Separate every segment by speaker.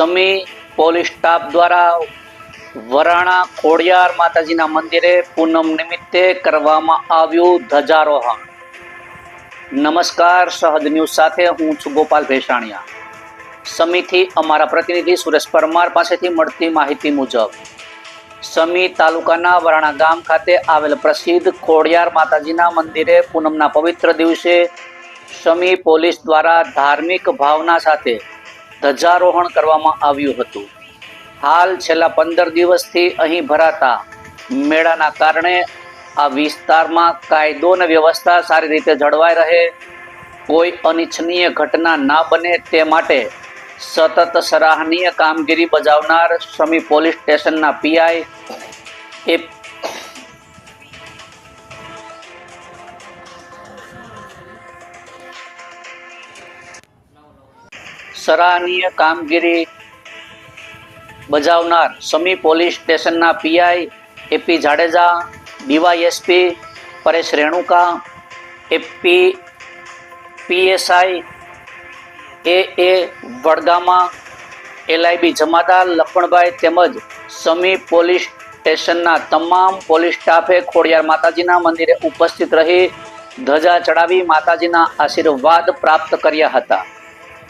Speaker 1: સમી police staff દ્વારા વરાણા ખોડિયાર માતાજીના મંદિરે પૂનમ નિમિત્તે કરવામાં આવ્યું ધ્વજારોહણ. નમસ્કાર સહજ ન્યૂઝ સાથે હું છું ગોપાલ ભેસાણીયા. સમીથી અમારા પ્રતિનિધિ સુરેશ પરમાર પાસેથી મળતી માહિતી મુજબ, સમી તાલુકાના વરાણા ગામ ખાતે આવેલ પ્રસિદ્ધ ખોડિયાર માતાજીના મંદિરે પૂનમના પવિત્ર દિવસે સમી પોલીસ દ્વારા ધાર્મિક ભાવના સાથે ધ્વજારોહણ કરવામાં આવ્યું હતું. હાલ છેલ્લા પંદર દિવસથી અહીં ભરાતા મેળાના કારણે આ વિસ્તારમાં કાયદો અને વ્યવસ્થા સારી રીતે જળવાઈ રહે, કોઈ અનિચ્છનીય ઘટના ના બને તે માટે સતત સરાહનીય કામગીરી બજાવનાર સમી પોલીસ સ્ટેશનના પીઆઈ એ સરાહનીય કામગીરી બજાવનાર સમી પોલીસ સ્ટેશનના PI AP Jadeja, DYSP Paresh Renuka, AP, PSI A A Vadgama, LIB જમાદાર લખણભાઈ તેમજ સમી પોલીસ સ્ટેશનના તમામ પોલીસ સ્ટાફે ખોડિયાર માતાજીના મંદિરે ઉપસ્થિત રહી ધજા ચડાવી માતાજીના આશીર્વાદ પ્રાપ્ત કર્યા હતા.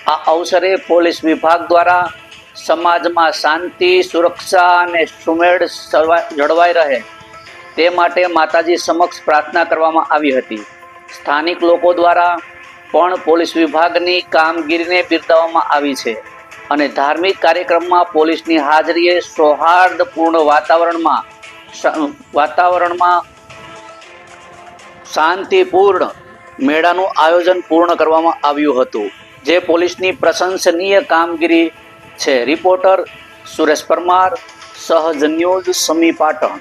Speaker 1: આ અવસરે પોલીસ વિભાગ દ્વારા સમાજમાં શાંતિ, સુરક્ષા અને સુમેળ જળવાઈ રહે તે માટે માતાજી સમક્ષ પ્રાર્થના કરવામાં આવી હતી. સ્થાનિક લોકો દ્વારા પણ પોલીસ વિભાગની કામગીરીને બિરદાવવામાં આવી છે અને ધાર્મિક કાર્યક્રમમાં પોલીસની હાજરીએ સૌહાર્દપૂર્ણ વાતાવરણમાં વાતાવરણમાં શાંતિપૂર્ણ મેળાનું આયોજન પૂર્ણ કરવામાં આવ્યું હતું. જે પોલીસની પ્રશંસનીય કામગીરી છે. રિપોર્ટર સુરેશ પરમાર સહજ ન્યૂઝ સમી પાટણ